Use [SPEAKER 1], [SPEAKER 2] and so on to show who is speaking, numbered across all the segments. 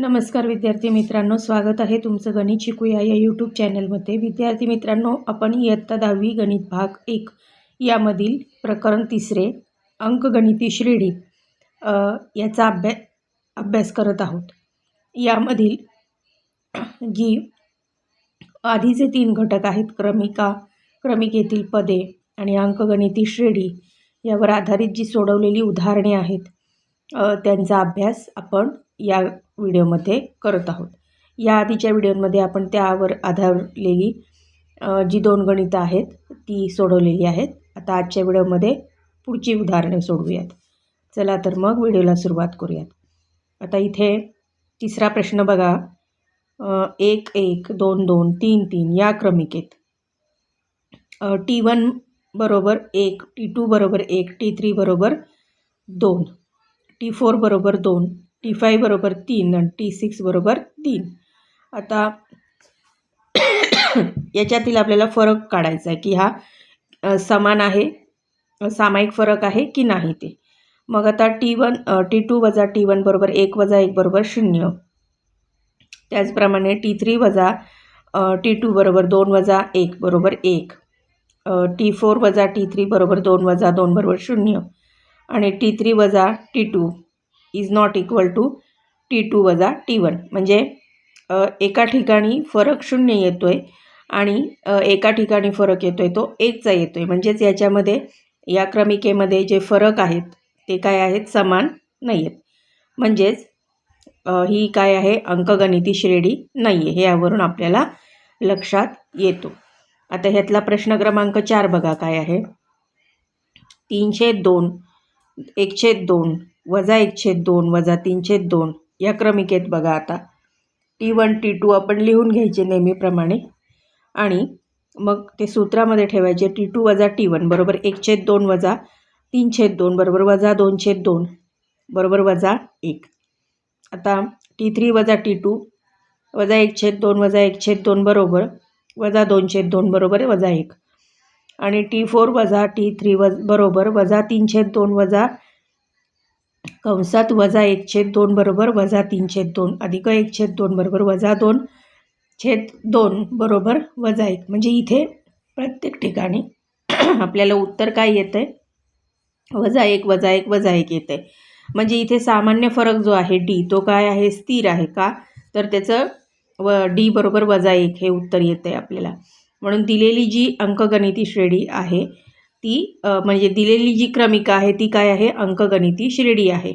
[SPEAKER 1] नमस्कार विद्यार्थी मित्रांनो स्वागत आहे तुमचं गणित शिकूया या यूट्यूब चॅनलमध्ये विद्यार्थी मित्रांनो आपण इयत्ता दहावी गणित भाग एक यामधील प्रकरण तिसरे अंकगणिती श्रेणी याचा अभ्या अभ्यास करत आहोत. यामधील जी आधीचे तीन घटक आहेत क्रमिका क्रमिकेतील पदे आणि अंकगणिती श्रेणी यावर आधारित जी सोडवलेली उदाहरणे आहेत त्यांचा अभ्यास आपण या व्हिडिओमध्ये करत आहोत. या आधीच्या व्हिडिओमध्ये आपण त्यावर आधारलेली जी दोन गणितं आहेत ती सोडवलेली आहेत. आता आजच्या व्हिडिओमध्ये पुढची उदाहरणे सोडवूयात. चला तर मग व्हिडिओला सुरुवात करूयात. आता इथे तिसरा प्रश्न बघा. एक एक दोन दोन तीन तीन या क्रमिकेत टी वन बरोबर एक टी टू बरोबर एक टी थ्री बरोबर दोन टी फोर बरोबर दोन टी फाय बरोबर तीन आणि टी सिक्स बरोबर तीन. आता याच्यातील आपल्याला फरक काढायचा आहे की हा समान आहे सामायिक फरक आहे की नाही ते. मग आता टी वन टी टू वजा टी वन बरोबर एक वजा एक बरोबर शून्य. त्याचप्रमाणे टी थ्री वजा टी टू बरोबर दोन वजा एक बरोबर एक. टी फोर वजा टी थ्री बरोबर दोन वजा दोन बरोबर शून्य. आणि टी थ्री वजा T two is not equal to T two वजा टी वन म्हणजे एका ठिकाणी फरक शून्य येतो आहे आणि एका ठिकाणी फरक येतो आहे तो एकचा येतो आहे म्हणजेच याच्यामध्ये या क्रमिकेमध्ये जे फरक आहेत ते काय आहेत? समान नाही आहेत म्हणजेच ही काय आहे? अंकगणिती श्रेणी नाही आहे हे यावरून आपल्याला लक्षात येतो. आता ह्यातला प्रश्न क्रमांक चार बघा काय आहे. तीनशे दोन एकशे दोन वजा एकशे दोन वजा तीनशे दोन या क्रमिकेत बघा आता. टी वन टी टू आपण लिहून घ्यायचे नेहमीप्रमाणे. आणि मग ते सूत्रामध्ये ठेवायचे टी टू वजा टी वन बरोबर एकशे दोन वजा तीन छेद दोन बरोबर वजा दोनशे दोन बरोबर वजा एक. आता टी थ्री वजा टी टू वजा एकशे दोन वजा एकशे दोन बरोबर वजा दोनशे दोन बरोबर वजा एक. आणि टी फोर वजा टी थ्री वज बरोबर वजा तीनशे दोन वजा कंसात वजा एक छेद दोन बरोबर वजा तीन छेद दोन. अधिक एक छेद दोन बरोबर वजा दोन. छेद दोन बरोबर वजा एक. म्हणजे इथे प्रत्येक ठिकाणी आपल्याला उत्तर काय येतं आहे वजा एक वजा एक वजा एक येतं आहे म्हणजे इथे सामान्य फरक जो आहे डी तो काय आहे? स्थिर आहे का? तर त्याचं व डी बरोबर वजा एक हे उत्तर येतं आहे आपल्याला. म्हणून दिलेली जी अंकगणिती श्रेणी आहे ती म्हणजे दिलेली जी क्रमिका आहे ती काय आहे? अंकगणिती शिर्डी आहे.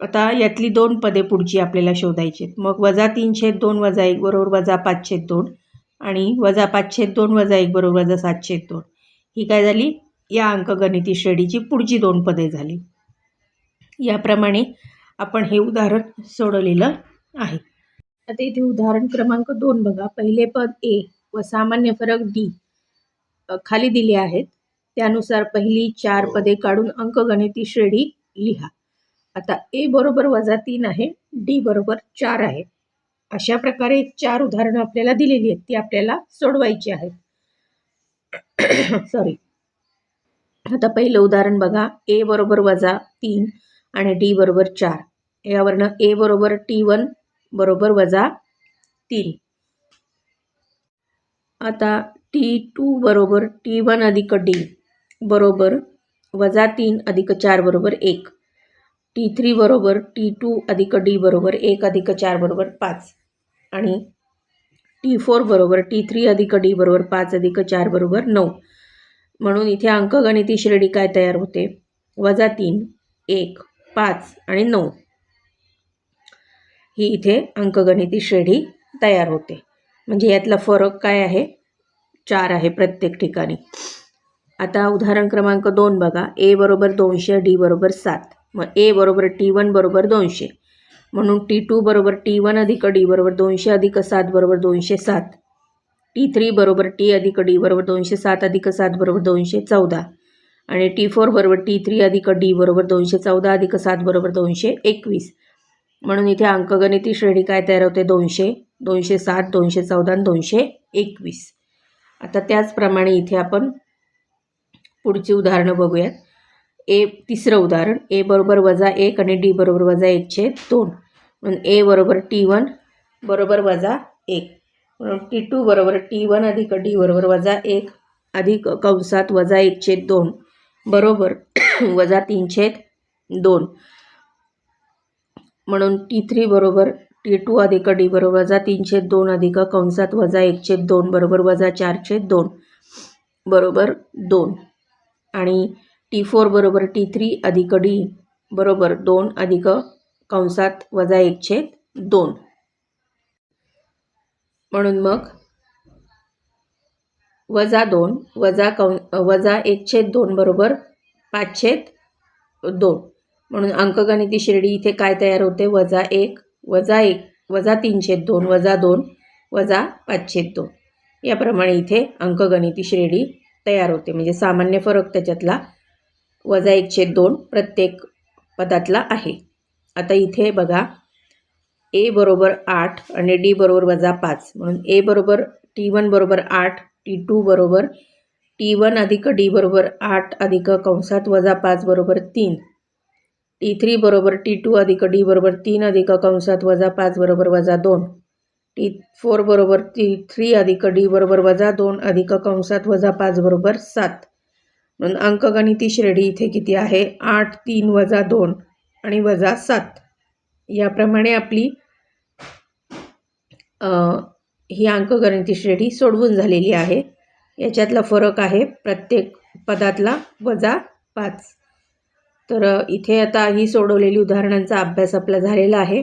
[SPEAKER 1] आता यातली दोन पदे पुढची आपल्याला शोधायची आहेत. मग वजा तीनशे दोन वजा एक बरोबर वजा पाचशे दोन आणि वजा पाचशे दोन वजा एक बरोबर वजा सातशे दोन. ही काय झाली? या अंकगणिती श्रेणीची पुढची दोन पदे झाली. याप्रमाणे आपण हे उदाहरण सोडवलेलं आहे. आता इथे उदाहरण क्रमांक दोन बघा. पहिले पद ए व सामान्य फरक डी. खाली दिले आहेत. त्यानुसार पहिली चार पदे काढून अंकगणिती श्रेणी लिहा. आता ए बरोबर वजा तीन आहे डी बरोबर चार आहे. अशा प्रकारे चार उदाहरणं आपल्याला दिलेली आहेत ती आपल्याला सोडवायची आहेत. सॉरी आता पहिलं उदाहरण बघा ए बरोबर वजा तीन आणि डी बरोबर चार. यावरनं ए बरोबर टी वन बरोबर वजा तीन. आता टी टू बरोबर टी वन अधिक डी. बरोबर वजा तीन अधिक चार बरोबर एक. टी थ्री बरोबर टी टू अधिक डी बरोबर एक अधिक चार बरोबर पाच. आणि टी फोर बरोबर टी थ्री अधिक डी बरोबर पाच अधिक चार बरोबर नऊ. म्हणून इथे अंकगणिती श्रेणी काय तयार होते? वजा तीन एक पाच आणि नऊ. ही इथे अंकगणिती श्रेणी तयार होते. म्हणजे यातला फरक काय आहे? चार आहे प्रत्येक ठिकाणी. आता उदाहरण क्रमांक दोन बघा. ए बरोबर दोनशे डी बरोबर सात. मग ए बरोबर टी वन बरोबर दोनशे. म्हणून टी टू बरोबर टी वन अधिक डी बरोबर दोनशे अधिक सात बरोबर दोनशे सात. टी थ्री बरोबर टी अधिक डी बरोबर दोनशे सात अधिक सात बरोबर दोनशे चौदा. आणि टी फोर बरोबर टी थ्री अधिक डी बरोबर दोनशे चौदा अधिक सात बरोबर दोनशे एकवीस. म्हणून इथे अंकगणिती श्रेणी काय तयार होते? दोनशे दोनशे सात दोनशे चौदा आणि दोनशे एकवीस. आता त्याचप्रमाणे इथे आपण पुढची उदाहरणं बघूयात. ए तिसरं उदाहरण. ए बरोबर वजा एक आणि डी बरोबर वजा एकचे दोन. म्हणून ए बरोबर टी वन बरोबर वजा एक. म्हणून टी टू बरोबर टी वन अधिक डी बरोबर वजा एक अधिक कंसात वजा एकचे दोन बरोबर वजा तीनशे दोन. म्हणून टी थ्री बरोबर टी टू अधिक डी बरोबर वजा तीनशे दोन अधिक कंसात वजा एकशे दोन बरोबर वजा चारशे दोन बरोबर दोन. आणि टी फोर बरोबर टी थ्री अधिक डी बरोबर दोन अधिक कंसात वजा एक छेद दोन. म्हणून मग वजा दोन वजा कं वजा एक छेद दोन बरोबर पाच छेद दोन. म्हणून अंकगणिती शिर्डी इथे काय तयार होते? वजा एक वजा एक वजा तीन छेद दोन वजा दोन वजा पाच छेद दोन. याप्रमाणे इथे अंकगणिती श्रेणी तयार होते. म्हणजे सामान्य फरक त्याच्यातला वजा एकशे दोन प्रत्येक पदातला आहे. आता इथे बघा ए बरोबर आठ आणि डी बरोबर वजा पाच. म्हणून ए बरोबर टी वन बरोबर आठ टी टू बरोबर टी वन अधिक डी बरोबर आठ अधिक कंसात वजा पाच बरोबर तीन. टी थ्री बरोबर टी टू अधिक डी बरोबर तीन अधिक कंसात वजा पाच बरोबर वजा दोन. टी फोर बरोबर टी थ्री अधिक डी बरोबर वजा दोन अधिक कंसात वजा पाच बरोबर सात. म्हणून अंकगणिती श्रेणी इथे किती आहे? आठ तीन वजा दोन आणि वजा सात. याप्रमाणे आपली ही अंकगणिती श्रेणी सोडवून झालेली आहे. याच्यातला फरक आहे प्रत्येक पदातला वजा पाच. तर इथे आता ही सोडवलेली उदाहरणांचा अभ्यास आपला झालेला आहे.